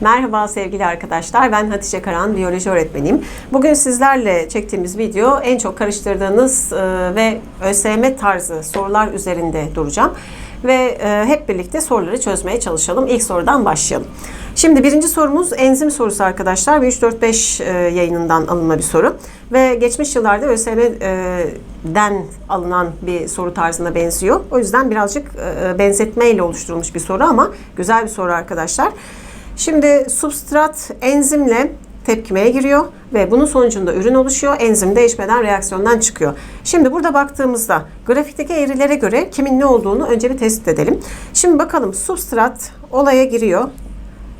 Merhaba sevgili arkadaşlar. Ben Hatice Karan, biyoloji öğretmeniyim. Bugün sizlerle çektiğimiz video en çok karıştırdığınız e, ve ÖSYM tarzı sorular üzerinde duracağım. Ve e, hep birlikte soruları çözmeye çalışalım. İlk sorudan başlayalım. Şimdi birinci sorumuz enzim sorusu arkadaşlar. 3-4-5 e, yayınından alınma bir soru. Ve geçmiş yıllarda ÖSYM'den alınan bir soru tarzına benziyor. O yüzden birazcık benzetmeyle oluşturulmuş bir soru ama güzel bir soru arkadaşlar. Şimdi substrat enzimle tepkimeye giriyor ve bunun sonucunda ürün oluşuyor. Enzim değişmeden reaksiyondan çıkıyor. Şimdi burada baktığımızda grafikteki eğrilere göre kimin ne olduğunu önce bir tespit edelim. Şimdi bakalım substrat olaya giriyor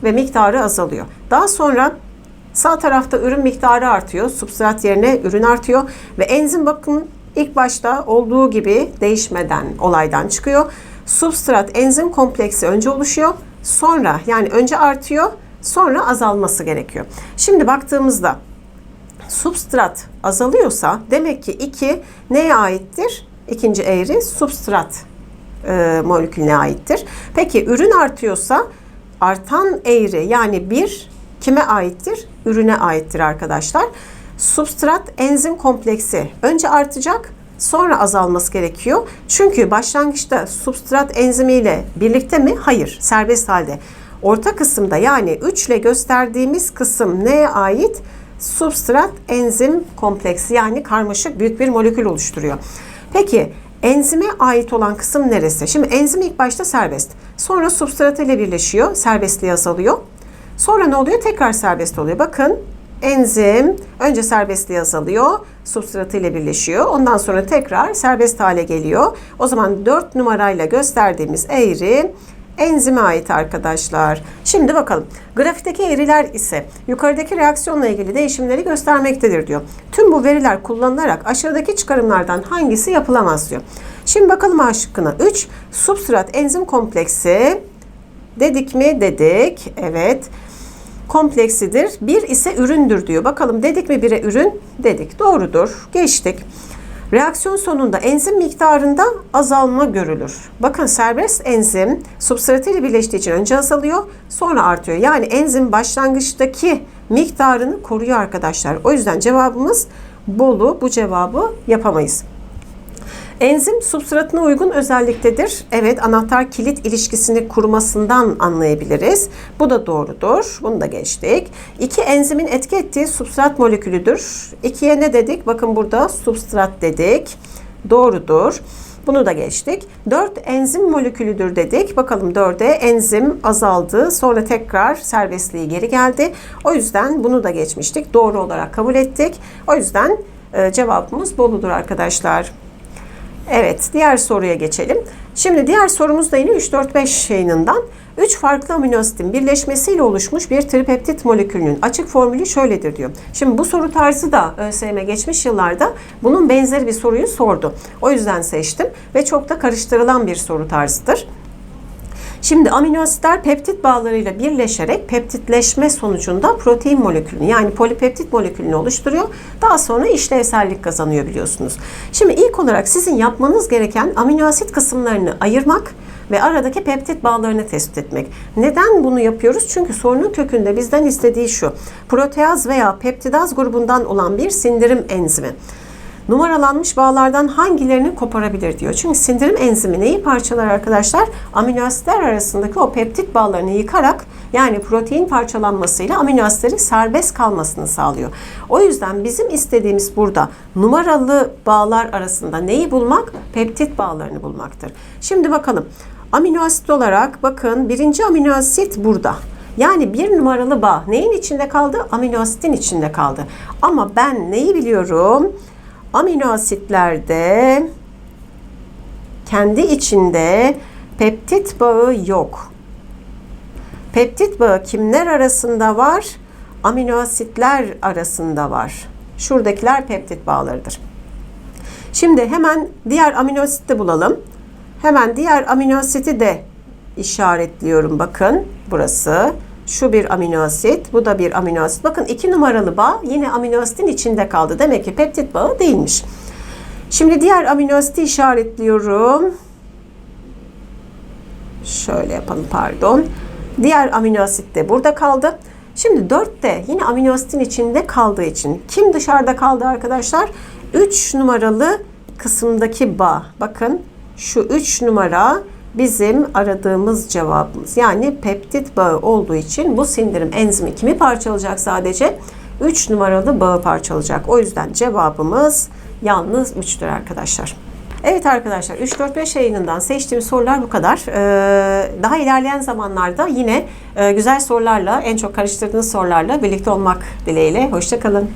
ve miktarı azalıyor. Daha sonra sağ tarafta ürün miktarı artıyor. Substrat yerine ürün artıyor ve enzim bakın ilk başta olduğu gibi değişmeden olaydan çıkıyor. Substrat enzim kompleksi önce oluşuyor. Sonra yani önce artıyor, sonra azalması gerekiyor. Şimdi baktığımızda substrat azalıyorsa demek ki 2 neye aittir? İkinci eğri substrat e, molekülüne aittir. Peki ürün artıyorsa artan eğri yani 1 kime aittir? Ürüne aittir arkadaşlar. Substrat enzim kompleksi önce artacak sonra azalması gerekiyor. Çünkü başlangıçta substrat enzimiyle birlikte mi? Hayır, serbest halde. Orta kısımda yani 3 ile gösterdiğimiz kısım neye ait? Substrat enzim kompleksi yani karmaşık büyük bir molekül oluşturuyor. Peki enzime ait olan kısım neresi? Şimdi enzim ilk başta serbest. Sonra substrat ile birleşiyor. Serbestliği azalıyor. Sonra ne oluyor? Tekrar serbest oluyor. Bakın enzim önce serbestliği azalıyor, substratı ile birleşiyor. Ondan sonra tekrar serbest hale geliyor. O zaman 4 numarayla gösterdiğimiz eğri enzime ait arkadaşlar. Şimdi bakalım. Grafikteki eğriler ise yukarıdaki reaksiyonla ilgili değişimleri göstermektedir diyor. Tüm bu veriler kullanılarak aşağıdaki çıkarımlardan hangisi yapılamaz diyor. Şimdi bakalım A şıkkına. 3. Substrat enzim kompleksi dedik mi? Dedik. Evet kompleksidir. Bir ise üründür diyor. Bakalım dedik mi bire ürün? Dedik. Doğrudur. Geçtik. Reaksiyon sonunda enzim miktarında azalma görülür. Bakın serbest enzim substrat ile birleştiği için önce azalıyor sonra artıyor. Yani enzim başlangıçtaki miktarını koruyor arkadaşlar. O yüzden cevabımız Bolu bu cevabı yapamayız. Enzim substratına uygun özelliktedir. Evet anahtar kilit ilişkisini kurmasından anlayabiliriz. Bu da doğrudur. Bunu da geçtik. İki enzimin etki ettiği substrat molekülüdür. İkiye ne dedik? Bakın burada substrat dedik. Doğrudur. Bunu da geçtik. 4 enzim molekülüdür dedik. Bakalım 4'e enzim azaldı. Sonra tekrar serbestliği geri geldi. O yüzden bunu da geçmiştik. Doğru olarak kabul ettik. O yüzden e, cevabımız Bolu'dur arkadaşlar. Evet, diğer soruya geçelim. Şimdi diğer sorumuz da yine 3-4-5 yayınından. 3 farklı amino asitin birleşmesiyle oluşmuş bir tripeptit molekülünün açık formülü şöyledir diyor. Şimdi bu soru tarzı da ÖSYM geçmiş yıllarda bunun benzeri bir soruyu sordu. O yüzden seçtim ve çok da karıştırılan bir soru tarzıdır. Şimdi amino asitler peptit bağlarıyla birleşerek peptitleşme sonucunda protein molekülünü yani polipeptit molekülünü oluşturuyor. Daha sonra işlevsellik kazanıyor biliyorsunuz. Şimdi ilk olarak sizin yapmanız gereken amino asit kısımlarını ayırmak ve aradaki peptit bağlarını tespit etmek. Neden bunu yapıyoruz? Çünkü sorunun kökünde bizden istediği şu. Proteaz veya peptidaz grubundan olan bir sindirim enzimi numaralanmış bağlardan hangilerini koparabilir diyor. Çünkü sindirim enzimi neyi parçalar arkadaşlar? Amino asitler arasındaki o peptit bağlarını yıkarak yani protein parçalanmasıyla amino asitlerin serbest kalmasını sağlıyor. O yüzden bizim istediğimiz burada numaralı bağlar arasında neyi bulmak? Peptit bağlarını bulmaktır. Şimdi bakalım. Amino asit olarak bakın birinci amino asit burada. Yani bir numaralı bağ neyin içinde kaldı? Amino asitin içinde kaldı. Ama ben neyi biliyorum? Amino asitlerde kendi içinde peptit bağı yok. Peptit bağı kimler arasında var? Amino asitler arasında var. Şuradakiler peptit bağlarıdır. Şimdi hemen diğer amino asiti bulalım. Hemen diğer amino asiti de işaretliyorum. Bakın burası. Şu bir amino asit, bu da bir amino asit. Bakın iki numaralı bağ yine amino asitin içinde kaldı. Demek ki peptit bağı değilmiş. Şimdi diğer amino asiti işaretliyorum. Şöyle yapalım pardon. Diğer amino asit de burada kaldı. Şimdi 4 de yine amino asitin içinde kaldığı için kim dışarıda kaldı arkadaşlar? 3 numaralı kısımdaki bağ. Bakın şu 3 numara bizim aradığımız cevabımız. Yani peptit bağı olduğu için bu sindirim enzimi kimi parçalayacak sadece? 3 numaralı bağı parçalayacak. O yüzden cevabımız yalnız 3'tür arkadaşlar. Evet arkadaşlar 3-4-5 yayınından seçtiğim sorular bu kadar. Ee, daha ilerleyen zamanlarda yine e, güzel sorularla, en çok karıştırdığınız sorularla birlikte olmak dileğiyle. Hoşçakalın.